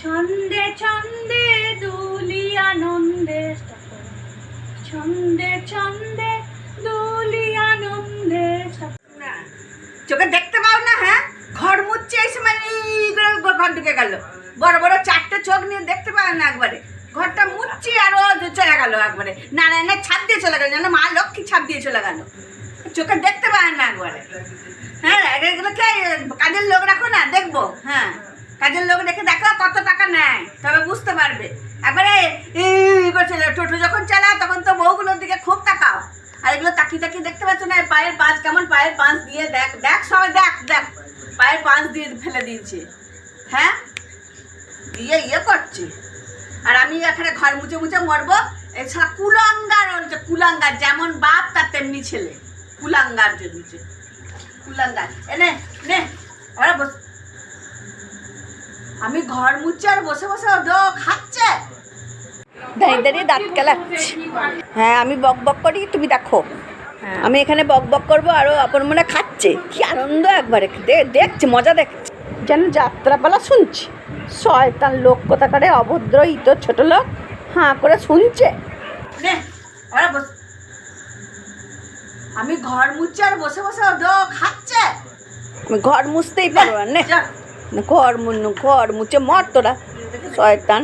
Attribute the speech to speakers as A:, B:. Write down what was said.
A: ছন্দে ছন্দে দুলি আনন্দে ছন্দে ছন্দে দুলি আনন্দে
B: চোখে দেখতে পাও না হ্যাঁ? ঘর মুচ্ছে এই সময় ঘর ঢুকে গেল। বড় বড় চারটে চোখ নিয়ে দেখতে পাও না একবারে। ঘরটা মুচ্ছি আর চলে গেল একবারে। নারায়ণের ছাপ দিয়ে চলে গেল জানো মা লক্ষ্মী ছাপ দিয়ে চলে গেল। চোখে দেখতে পায় না একবারে। হ্যাঁ এগুলোকে কাজের লোক রাখো না, দেখব। হ্যাঁ। কাজের লোক রেখে দেখো কত টাকা নেয়, তবে বুঝতে পারবে। একবারে এই করে চলে টোটো যখন চালাও, তখন তো বউগুলোর দিকে খুব তাকাও। আর এগুলো তাকিয়ে তাকিয়ে দেখতে পাচ্ছ না পায়ের পাঁচ, কেমন পায়ের পাঁচ দিয়ে দেখ দেখ সবাই, দেখ দেখ, পায়ের পাঁচ দিয়ে ফেলে দিয়েছে। হ্যাঁ? দিয়ে ইয়ে করছে। আর আমি এখানে ঘর মুছে মুছে মরবো এছাড়া কুলাঙ্গার হচ্ছে কুলাঙ্গার, যেমন বাপ তার তেমনি ছেলে। কুলাঙ্গার যদি কুলাঙ্গার। এনে নে আরে বস আমি ঘর মুচ্ছে আর বসে বসে ও দো খাচ্ছে দাঁড়িয়ে দাঁড়িয়ে দাঁত কেলাচ্ছে। হ্যাঁ আমি বক বক করি তুমি দেখো। আমি এখানে বক বক করব আরও আপন মনে খাচ্ছে। কি আনন্দ একবারে দেখছে মজা দেখছে। যেন যাত্রাপালা শুনছি। শয়তান লোক কোথাকারে অভদ্র ইত ছোট লোক হাঁ করে শুনছে। নে আমি ঘর মুচ্ছে আর বসে বসে খাচ্ছে আমি ঘর মুছতেই পারব নে ঘর মুন্নু ঘর মুছে মর তোরা শয়তান।